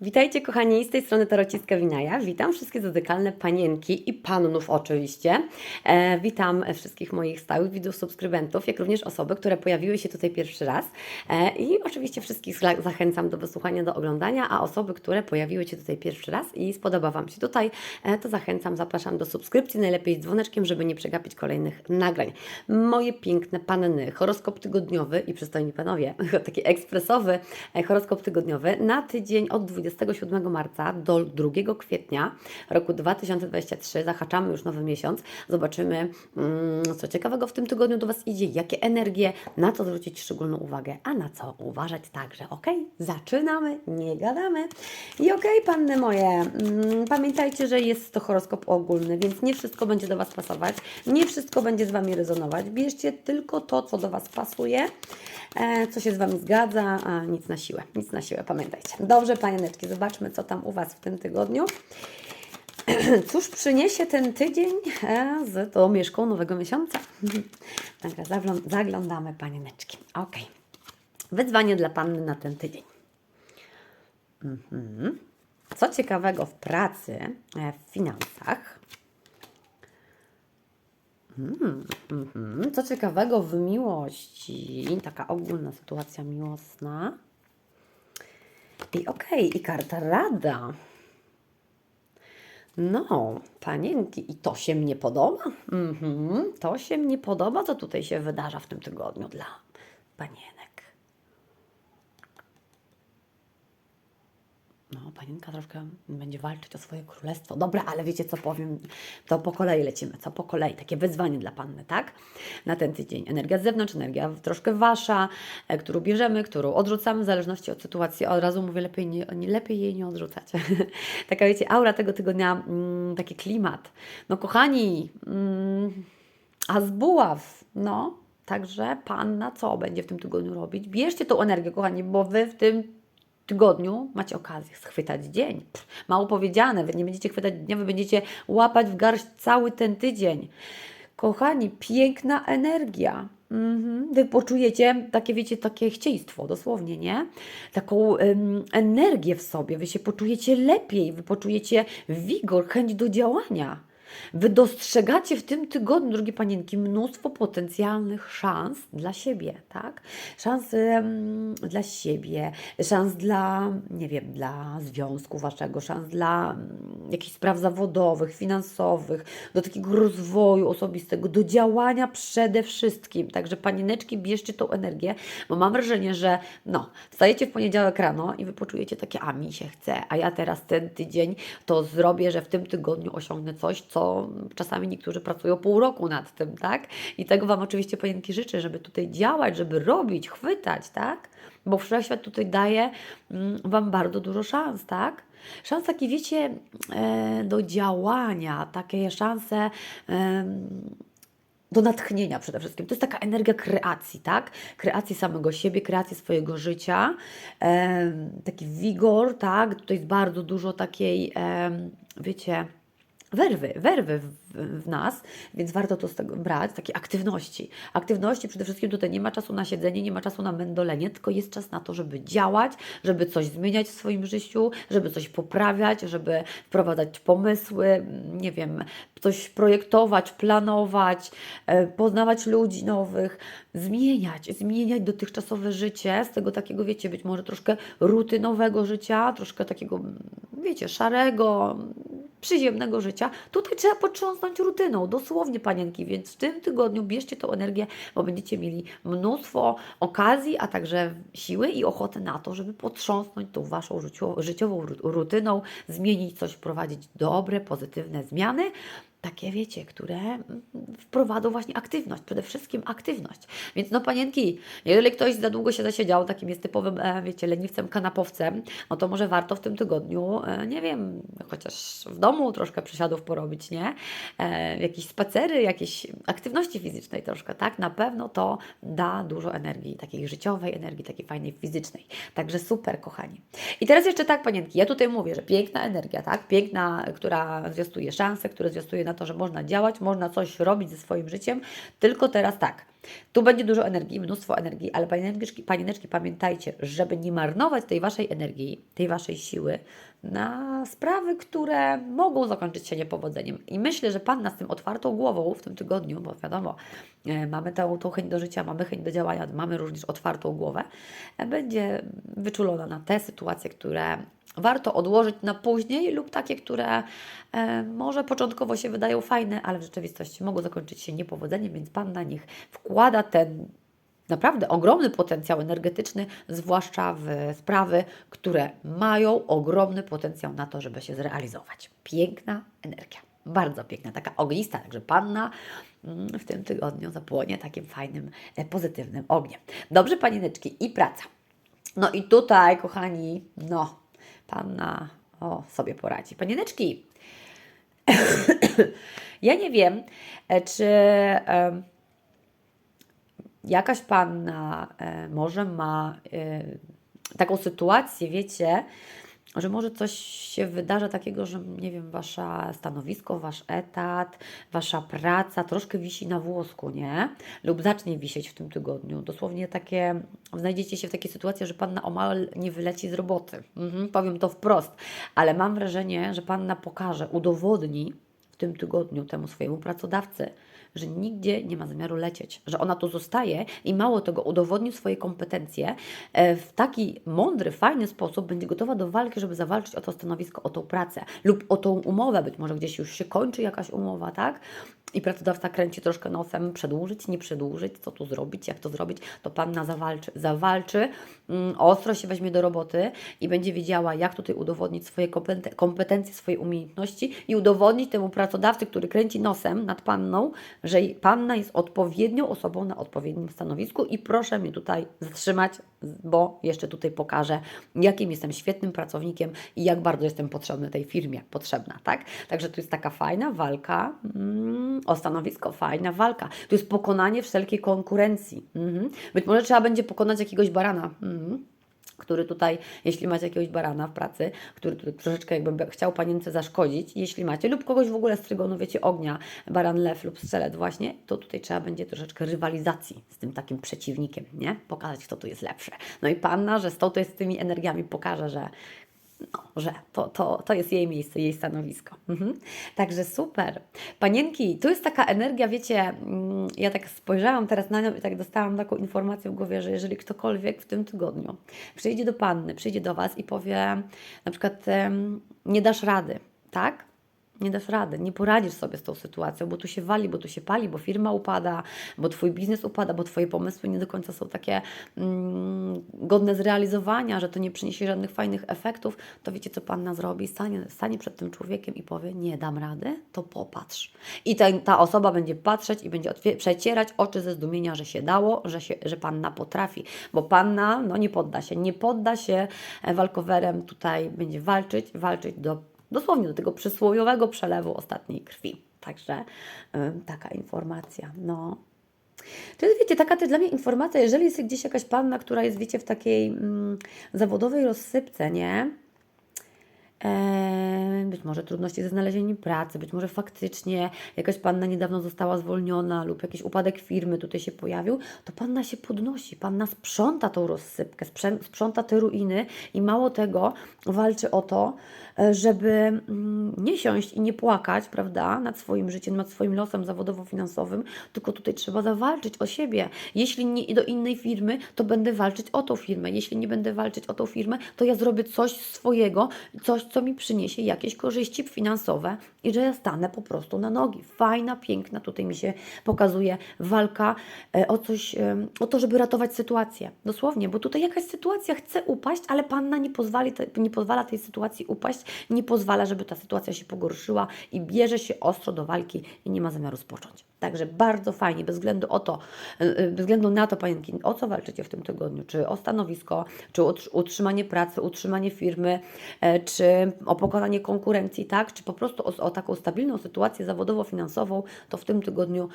Witajcie kochani, z tej strony Tarociska Winaja. Witam wszystkie zodykalne panienki i pannów oczywiście. E, witam wszystkich moich stałych widzów, subskrybentów, jak również osoby, które pojawiły się tutaj pierwszy raz. E, I oczywiście wszystkich zachęcam do wysłuchania, do oglądania, a osoby, które pojawiły się tutaj pierwszy raz i spodoba Wam się tutaj, e, to zachęcam, zapraszam do subskrypcji, najlepiej z dzwoneczkiem, żeby nie przegapić kolejnych nagrań. Moje piękne panny, horoskop tygodniowy i przystojni panowie, taki ekspresowy e, horoskop tygodniowy na tydzień od 27 marca do 2 kwietnia roku 2023. Zahaczamy już nowy miesiąc. Zobaczymy, mm, co ciekawego w tym tygodniu do Was idzie, jakie energie, na co zwrócić szczególną uwagę, a na co uważać także. Ok? Zaczynamy, nie gadamy. I ok, panny moje, mm, pamiętajcie, że jest to horoskop ogólny, więc nie wszystko będzie do Was pasować, nie wszystko będzie z Wami rezonować. Bierzcie tylko to, co do Was pasuje, e, co się z Wami zgadza, a nic na siłę, nic na siłę, pamiętajcie. Dobrze, panieneczki, zobaczmy, co tam u Was w tym tygodniu. Cóż przyniesie ten tydzień e, z tą mieszką nowego miesiąca? Dobra, zaglą- zaglądamy, panieneczki. Ok. Wyzwanie dla Panny na ten tydzień. Mhm. Co ciekawego w pracy, e, w finansach? Mm, mhm. Co ciekawego w miłości? Taka ogólna sytuacja miłosna. I okej, i karta rada. No, panienki, i to się mnie podoba. Mhm, to się mnie podoba, co tutaj się wydarza w tym tygodniu dla panienek. No, panienka troszkę będzie walczyć o swoje królestwo. Dobra, ale wiecie co powiem? To po kolei lecimy. Co po kolei? Takie wyzwanie dla panny, tak? Na ten tydzień. Energia z zewnątrz, energia troszkę wasza, e, którą bierzemy, którą odrzucamy w zależności od sytuacji. Od razu mówię, lepiej, nie, lepiej jej nie odrzucać. Taka wiecie, aura tego tygodnia, mm, taki klimat. No kochani, mm, a z buław, no. Także panna co będzie w tym tygodniu robić? Bierzcie tą energię, kochani, bo wy w tym tygodniu macie okazję schwytać dzień. Pff, mało powiedziane, wy nie będziecie chwytać dnia, wy będziecie łapać w garść cały ten tydzień. Kochani, piękna energia. Mhm. Wy poczujecie takie, wiecie, takie chcieństwo, dosłownie, nie? Taką em, energię w sobie, wy się poczujecie lepiej, wy poczujecie wigor, chęć do działania. Wy dostrzegacie w tym tygodniu, drogie panienki, mnóstwo potencjalnych szans dla siebie, tak? Szans dla siebie, szans dla, nie wiem, dla związku waszego, szans dla mm, jakichś spraw zawodowych, finansowych, do takiego rozwoju osobistego, do działania przede wszystkim. Także panieneczki, bierzcie tą energię, bo mam wrażenie, że no, wstajecie w poniedziałek rano i wy poczujecie takie, a mi się chce, a ja teraz ten tydzień to zrobię, że w tym tygodniu osiągnę coś, co czasami niektórzy pracują pół roku nad tym, tak? I tego Wam oczywiście panienki życzę, żeby tutaj działać, żeby robić, chwytać, tak? Bo wszechświat tutaj daje mm, Wam bardzo dużo szans, tak? Szans takie, wiecie, e, do działania, takie szanse do natchnienia przede wszystkim. To jest taka energia kreacji, tak? Kreacji samego siebie, kreacji swojego życia, taki wigor, tak? Tutaj jest bardzo dużo takiej, wiecie, werwy, werwy w, w nas, więc warto to z tego brać, takiej aktywności. Aktywności przede wszystkim tutaj nie ma czasu na siedzenie, nie ma czasu na mędolenie, tylko jest czas na to, żeby działać, żeby coś zmieniać w swoim życiu, żeby coś poprawiać, żeby wprowadzać pomysły, nie wiem, coś projektować, planować, e, poznawać ludzi nowych, zmieniać, zmieniać dotychczasowe życie z tego takiego, wiecie, być może troszkę rutynowego życia, troszkę takiego, wiecie, szarego, przyziemnego życia. Tutaj trzeba potrząsnąć rutyną, dosłownie panienki, więc w tym tygodniu bierzcie tą energię, bo będziecie mieli mnóstwo okazji, a także siły i ochotę na to, żeby potrząsnąć tą waszą życio- życiową ru- rutyną, zmienić coś, wprowadzić dobre, pozytywne zmiany. Takie wiecie, które mm, wprowadzą właśnie aktywność, przede wszystkim aktywność. Więc no panienki, jeżeli ktoś za długo się zasiedział, takim jest typowym, e, wiecie, leniwcem, kanapowcem, no to może warto w tym tygodniu, e, nie wiem, chociaż w domu troszkę przysiadów porobić, nie? E, jakieś spacery, jakieś aktywności fizycznej troszkę, tak? Na pewno to da dużo energii, takiej życiowej energii, takiej fajnej fizycznej. Także super, kochani. I teraz jeszcze tak, panienki, ja tutaj mówię, że piękna energia, tak? Piękna, która zwiastuje szanse, która zwiastuje na to, że można działać, można coś robić ze swoim życiem, tylko teraz tak. Tu będzie dużo energii, mnóstwo energii, ale panieneczki, panieneczki, pamiętajcie, żeby nie marnować tej Waszej energii, tej Waszej siły na sprawy, które mogą zakończyć się niepowodzeniem. I myślę, że Panna z tym otwartą głową w tym tygodniu, bo wiadomo, e, mamy tą, tą chęć do życia, mamy chęć do działania, mamy również otwartą głowę, e, będzie wyczulona na te sytuacje, które warto odłożyć na później lub takie, które e, może początkowo się wydają fajne, ale w rzeczywistości mogą zakończyć się niepowodzeniem, więc Panna niech wkłada ten naprawdę ogromny potencjał energetyczny, zwłaszcza w sprawy, które mają ogromny potencjał na to, żeby się zrealizować. Piękna energia. Bardzo piękna, taka ognista, także panna mm, w tym tygodniu zapłonie takim fajnym, e, pozytywnym ogniem. Dobrze, panieneczki, i praca. No i tutaj, kochani, no, panna o, sobie poradzi. Panieneczki, ja nie wiem, e, czy jakaś panna e, może ma e, taką sytuację, wiecie, że może coś się wydarza takiego, że nie wiem, wasze stanowisko, wasz etat, wasza praca troszkę wisi na włosku, nie? Lub zacznie wisieć w tym tygodniu. Dosłownie takie, znajdziecie się w takiej sytuacji, że panna omal nie wyleci z roboty. Mhm, powiem to wprost, ale mam wrażenie, że panna pokaże, udowodni w tym tygodniu temu swojemu pracodawcy, że nigdzie nie ma zamiaru lecieć, że ona tu zostaje i mało tego udowodni swoje kompetencje e, w taki mądry, fajny sposób, będzie gotowa do walki, żeby zawalczyć o to stanowisko, o tą pracę lub o tą umowę, być może gdzieś już się kończy jakaś umowa, tak? I pracodawca kręci troszkę nosem, przedłużyć, nie przedłużyć, co tu zrobić, jak to zrobić, to panna zawalczy, zawalczy, mm, ostro się weźmie do roboty i będzie wiedziała, jak tutaj udowodnić swoje kompeten- kompetencje, swoje umiejętności i udowodnić temu pracodawcy, który kręci nosem nad panną, że panna jest odpowiednią osobą na odpowiednim stanowisku i proszę mnie tutaj zatrzymać, bo jeszcze tutaj pokażę, jakim jestem świetnym pracownikiem i jak bardzo jestem potrzebny tej firmie, potrzebna, tak? Także tu jest taka fajna walka mm, o stanowisko, fajna walka. Tu jest pokonanie wszelkiej konkurencji. Mhm. Być może trzeba będzie pokonać jakiegoś barana. Mhm który tutaj, jeśli macie jakiegoś barana w pracy, który tutaj troszeczkę jakby chciał panience zaszkodzić, jeśli macie, lub kogoś w ogóle z trygonu, wiecie, ognia, baran, lew lub strzelec właśnie, to tutaj trzeba będzie troszeczkę rywalizacji z tym takim przeciwnikiem, nie? Pokazać, kto tu jest lepszy. No i panna, że z to jest z tymi energiami pokaże, że no, że to, to, to jest jej miejsce, jej stanowisko. Mhm. Także super. Panienki, tu jest taka energia, wiecie, mm, ja tak spojrzałam teraz na nią i tak dostałam taką informację w głowie, że jeżeli ktokolwiek w tym tygodniu przyjdzie do Panny, przyjdzie do Was i powie na przykład nie dasz rady, tak? Nie dasz rady, nie poradzisz sobie z tą sytuacją, bo tu się wali, bo tu się pali, bo firma upada, bo Twój biznes upada, bo Twoje pomysły nie do końca są takie mm, godne zrealizowania, że to nie przyniesie żadnych fajnych efektów, to wiecie, co Panna zrobi? Stanie, stanie przed tym człowiekiem i powie, nie dam rady, to popatrz. I ta, ta osoba będzie patrzeć i będzie przecierać oczy ze zdumienia, że się dało, że, się, że Panna potrafi, bo Panna no, nie podda się, nie podda się e, walkowerem, tutaj będzie walczyć, walczyć do dosłownie do tego przysłowiowego przelewu ostatniej krwi. Także ym, taka informacja. No. To jest, wiecie, taka też dla mnie informacja, jeżeli jest gdzieś jakaś panna, która jest, wiecie, w takiej mm, zawodowej rozsypce, nie? Być może trudności ze znalezieniem pracy, być może faktycznie jakaś panna niedawno została zwolniona lub jakiś upadek firmy tutaj się pojawił, to panna się podnosi, panna sprząta tą rozsypkę, sprząta te ruiny i mało tego walczy o to, e, żeby mm, nie siąść i nie płakać, prawda, nad swoim życiem, nad swoim losem zawodowo-finansowym, tylko tutaj trzeba zawalczyć o siebie. Jeśli nie do innej firmy, to będę walczyć o tą firmę. Jeśli nie będę walczyć o tą firmę, to ja zrobię coś swojego, coś, co mi przyniesie jakieś korzyści finansowe i że ja stanę po prostu na nogi. Fajna, piękna, tutaj mi się pokazuje walka e, o coś, e, o to, żeby ratować sytuację. Dosłownie, bo tutaj jakaś sytuacja chce upaść, ale Panna nie, pozwali, nie pozwala tej sytuacji upaść, nie pozwala, żeby ta sytuacja się pogorszyła i bierze się ostro do walki i nie ma zamiaru spocząć. Także bardzo fajnie, bez względu o to, e, bez względu na to, panienki, o co walczycie w tym tygodniu, czy o stanowisko, czy utrzymanie pracy, utrzymanie firmy, czy o pokonanie konkurencji, tak, czy po prostu o, o taką stabilną sytuację zawodowo-finansową, to w tym tygodniu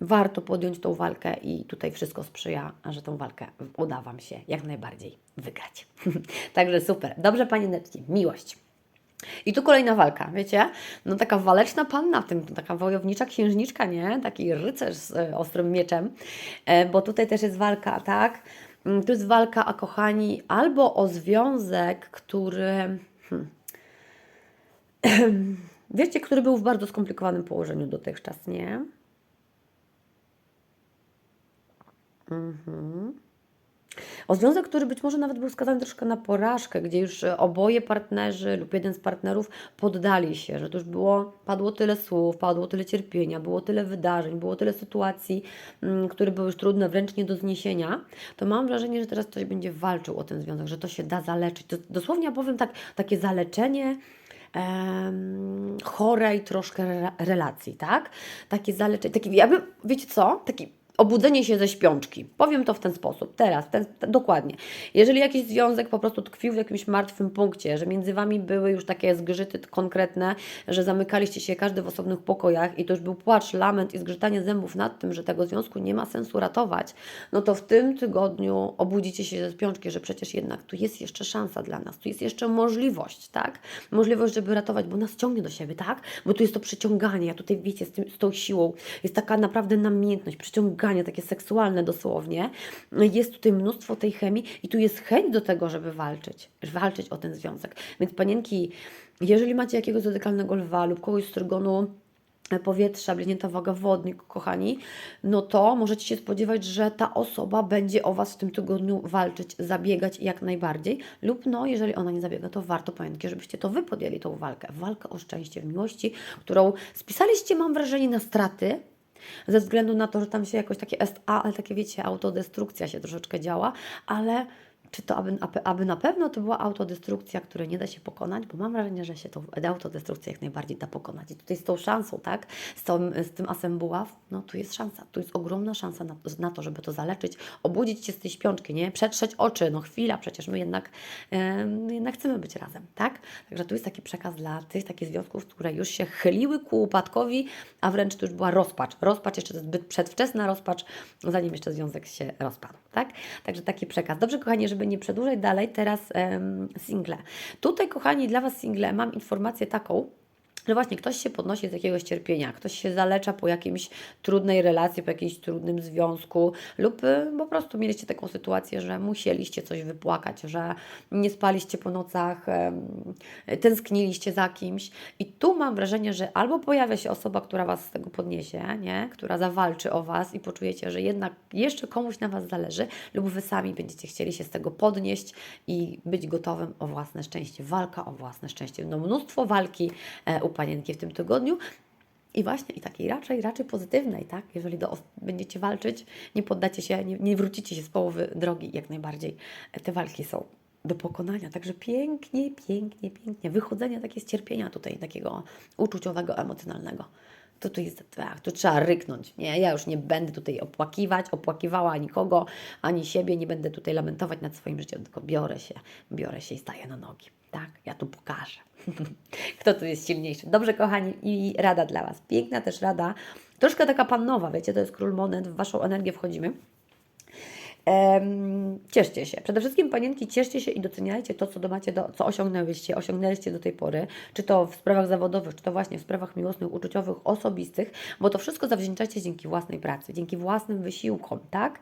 warto podjąć tą walkę i tutaj wszystko sprzyja, że tą walkę uda Wam się jak najbardziej wygrać. Także super. Dobrze, panieneczki, miłość. I tu kolejna walka, wiecie? No taka waleczna panna w tym, taka wojownicza księżniczka, nie? Taki rycerz z e, ostrym mieczem, e, bo tutaj też jest walka, tak? Mm, Tu jest walka, a kochani, albo o związek, który... Hmm, wiecie, który był w bardzo skomplikowanym położeniu dotychczas, nie? O związek, który być może nawet był skazany troszkę na porażkę, gdzie już e, oboje partnerzy lub jeden z partnerów poddali się, że to już było, padło tyle słów, padło tyle cierpienia, było tyle wydarzeń, było tyle sytuacji, mm, które były już trudne, wręcz nie do zniesienia, to mam wrażenie, że teraz ktoś będzie walczył o ten związek, że to się da zaleczyć. Dosłownie ja powiem tak, takie zaleczenie em, chorej troszkę re- relacji, tak? Takie zaleczenie, taki, ja bym, wiecie co, taki obudzenie się ze śpiączki. Powiem to w ten sposób, teraz, ten, ten, dokładnie. Jeżeli jakiś związek po prostu tkwił w jakimś martwym punkcie, że między Wami były już takie zgrzyty konkretne, że zamykaliście się każdy w osobnych pokojach i to już był płacz, lament i zgrzytanie zębów nad tym, że tego związku nie ma sensu ratować, no to w tym tygodniu obudzicie się ze śpiączki, że przecież jednak tu jest jeszcze szansa dla nas, tu jest jeszcze możliwość, tak? Możliwość, żeby ratować, bo nas ciągnie do siebie, tak? Bo tu jest to przyciąganie, a tutaj wiecie, z, tym, z tą siłą jest taka naprawdę namiętność, przyciąganie takie seksualne dosłownie. Jest tutaj mnóstwo tej chemii i tu jest chęć do tego, żeby walczyć, walczyć o ten związek. Więc panienki, jeżeli macie jakiegoś zadykalnego lwa lub kogoś z trygonu powietrza, bliźnięta waga wodnik, kochani, no to możecie się spodziewać, że ta osoba będzie o Was w tym tygodniu walczyć, zabiegać jak najbardziej, lub no, jeżeli ona nie zabiega, to warto pamiętać, żebyście to Wy podjęli tą walkę, walkę o szczęście w miłości, którą spisaliście, mam wrażenie, na straty, ze względu na to, że tam się jakoś takie SA, ale takie wiecie, autodestrukcja się troszeczkę działa, ale czy to aby, aby, na pewno to była autodestrukcja, której nie da się pokonać, bo mam wrażenie, że się tą autodestrukcję jak najbardziej da pokonać. I tutaj z tą szansą, tak, z, tą, z tym asem buław, no tu jest szansa, tu jest ogromna szansa na, na to, żeby to zaleczyć, obudzić się z tej śpiączki, nie, przetrzeć oczy, no chwila, przecież my jednak, my jednak chcemy być razem, tak? Także tu jest taki przekaz dla tych takich związków, które już się chyliły ku upadkowi, a wręcz to już była rozpacz. Rozpacz jeszcze to zbyt przedwczesna rozpacz, zanim jeszcze związek się rozpadł, tak? Także taki przekaz. Dobrze, kochani, żeby nie przedłużać dalej, teraz single. Tutaj, kochani, dla Was single mam informację taką, że właśnie ktoś się podnosi z jakiegoś cierpienia, ktoś się zalecza po jakiejś trudnej relacji, po jakimś trudnym związku, lub y, po prostu mieliście taką sytuację, że musieliście coś wypłakać, że nie spaliście po nocach, tęskniliście za kimś. I tu mam wrażenie, że albo pojawia się osoba, która Was z tego podniesie, nie? która zawalczy o Was i poczujecie, że jednak jeszcze komuś na Was zależy, lub Wy sami będziecie chcieli się z tego podnieść i być gotowym o własne szczęście. Walka o własne szczęście. No mnóstwo walki e, u Panienki w tym tygodniu. I właśnie, i takiej raczej, raczej pozytywnej, tak? Jeżeli do, będziecie walczyć, nie poddacie się, nie, nie wrócicie się z połowy drogi, jak najbardziej. Te walki są do pokonania. Także pięknie, pięknie, pięknie. Wychodzenie takie z cierpienia tutaj, takiego uczuciowego, emocjonalnego. To tu jest, tak, tu trzeba ryknąć. Nie, ja już nie będę tutaj opłakiwać, opłakiwała nikogo, ani siebie, nie będę tutaj lamentować nad swoim życiem, tylko biorę się, biorę się i staję na nogi. Tak, tu pokażę. Kto tu jest silniejszy? Dobrze, kochani, i rada dla Was. Piękna też rada. Troszkę taka pannowa, wiecie, to jest król monet, w Waszą energię wchodzimy. Cieszcie się. Przede wszystkim panienki, cieszcie się i doceniajcie to, co, macie do, co osiągnęłyście, osiągnęliście do tej pory, czy to w sprawach zawodowych, czy to właśnie w sprawach miłosnych, uczuciowych, osobistych, bo to wszystko zawdzięczacie dzięki własnej pracy, dzięki własnym wysiłkom, tak?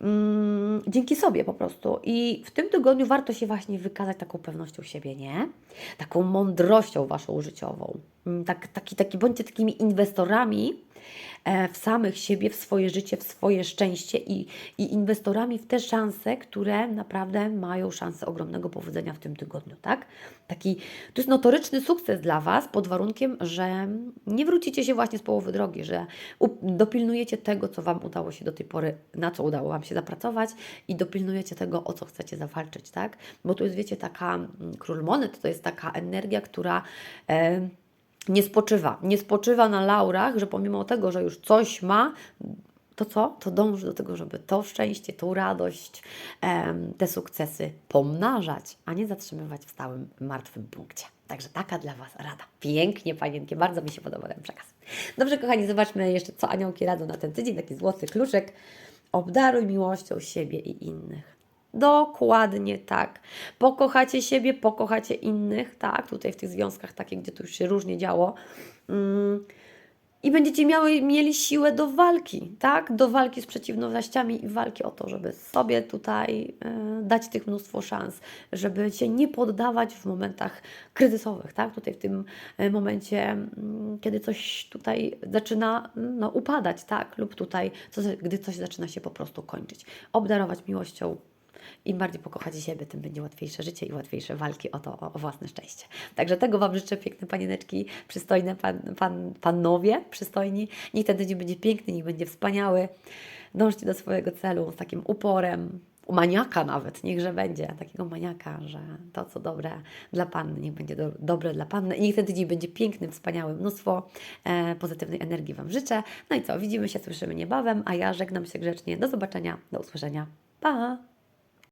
Mm, dzięki sobie po prostu. I w tym tygodniu warto się właśnie wykazać taką pewnością siebie, nie? Taką mądrością waszą życiową. Mm, Tak, taki, taki, bądźcie takimi inwestorami, e, w samych siebie, w swoje życie, w swoje szczęście i, i inwestorami w te szanse, które naprawdę mają szansę ogromnego powodzenia w tym tygodniu, tak? Taki, to jest notoryczny sukces dla Was pod warunkiem, że nie wrócicie się właśnie z połowy drogi, że dopilnujecie tego, co Wam udało się do tej pory, na co udało Wam się zapracować i dopilnujecie tego, o co chcecie zawalczyć, tak? Bo tu jest, wiecie, taka mm, król monet, to jest taka energia, która... E, nie spoczywa. Nie spoczywa na laurach, że pomimo tego, że już coś ma, to co? To dąży do tego, żeby to szczęście, tą radość, te sukcesy pomnażać, a nie zatrzymywać w stałym martwym punkcie. Także taka dla Was rada. Pięknie, panienki, bardzo mi się podoba ten przekaz. Dobrze, kochani, zobaczmy jeszcze, co aniołki radzą na ten tydzień. Taki złoty kluczek. Obdaruj miłością siebie i innych. Dokładnie tak. Pokochacie siebie, pokochacie innych, tak, tutaj w tych związkach takich, gdzie to już się różnie działo. Mm. I będziecie miały, mieli siłę do walki, tak? Do walki z przeciwnościami i walki o to, żeby sobie tutaj e, dać tych mnóstwo szans, żeby się nie poddawać w momentach kryzysowych, tak? Tutaj w tym e, momencie, mm, kiedy coś tutaj zaczyna mm, no, upadać, tak? Lub tutaj, co, gdy coś zaczyna się po prostu kończyć. Obdarować miłością, im bardziej pokochacie siebie, tym będzie łatwiejsze życie i łatwiejsze walki o to, o, własne szczęście. Także tego Wam życzę, piękne panieneczki, przystojne pan, pan, panowie, przystojni. Niech ten tydzień będzie piękny, niech będzie wspaniały. Dążcie do swojego celu z takim uporem, u maniaka nawet, niechże będzie, takiego maniaka, że to, co dobre dla Panny, niech będzie do, dobre dla Panny i niech ten tydzień będzie piękny, wspaniały, mnóstwo e, pozytywnej energii Wam życzę. No i co, widzimy się, słyszymy niebawem, a ja żegnam się grzecznie. Do zobaczenia, do usłyszenia. Pa!